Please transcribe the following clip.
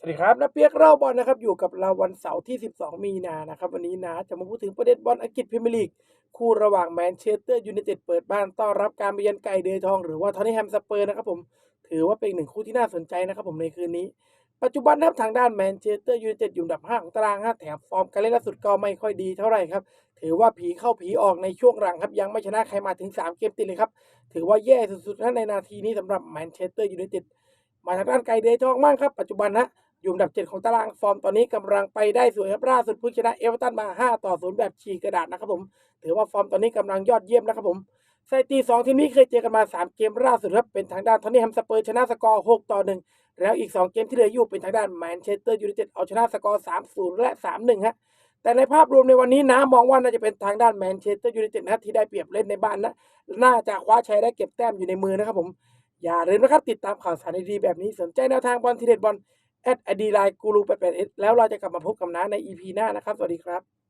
สวัสดีครับนาเปียกเล่าบอลนะครับอยู่กับเราวันเสาร์ที่ 12 มีนานะครับวันนี้นะจะมาพูดถึงประเด็นบอลอังกฤษพรีเมียร์ลีกคู่ระหว่างแมนเชสเตอร์ยูไนเต็ดเปิดบ้านต้อนรับการไปเยือนไก่เดยทองหรือว่าทอนนี่แฮมสเปอร์นะครับผมถือว่าเป็นหนึ่งคู่ที่น่าสนใจนะครับผมในคืนนี้ ปัจจุบันนะครับทางด้านแมนเชสเตอร์ยูไนเต็ดอยู่อันดับ 5 ของตารางฮะแถมฟอร์มการเล่นล่าสุดก็ไม่ค่อยดีเท่าไหร่ครับถือว่าผีเข้าผีออกในช่วงหลังครับยังไม่ชนะใครมาถึง 3 เกมติดเลยครับถือว่าแย่สุดๆนะในนาทีนี้สำหรับแมนเชสเตอร์ยูไนเต็ดมาทางด้านไก่เดยทองบ้างครับปัจจุบันนะ อยู่อันดับ 7 ของตารางฟอร์มตอนนี้กำลังไปได้สวยครับล่าสุดเพิ่งชนะเอเวอร์ตันมา 5 ต่อ 0 แบบฉีกกระดาษนะครับผม ถือว่าฟอร์มตอนนี้กำลังยอดเยี่ยมนะครับผมสถิติ2ทีมนี้เคยเจอกันมา 3 เกมล่าสุดครับเป็นทางด้านทอนนี่แฮมสเปอร์ชนะสกอร์6ต่อ 1 แล้วอีก 2 เกมที่เหลืออยู่เป็นทางด้านแมนเชสเตอร์ยูไนเต็ดเอาชนะสกอร์ 3-0 และ 3-1 ฮะแต่ในภาพรวมในวันนี้นะมองว่าน่าจะเป็นทางด้านแมนเชสเตอร์ยูไนเต็ดนะที่ได้เปรียบเล่นในบ้านนะน่าจะคว้าชัยได้เก็บแต้มอยู่ในมือนะครับผมอย่าลืมนะครับติดตามข่าวสารดีๆแบบนี้สนใจแนวทางบอลทีเด็ดบอล แอดอดีไลน์กูรูแปดแปดเอแล้วเราจะกลับมาพบกับน้าในอีพีหน้านะครับ สวัสดีครับ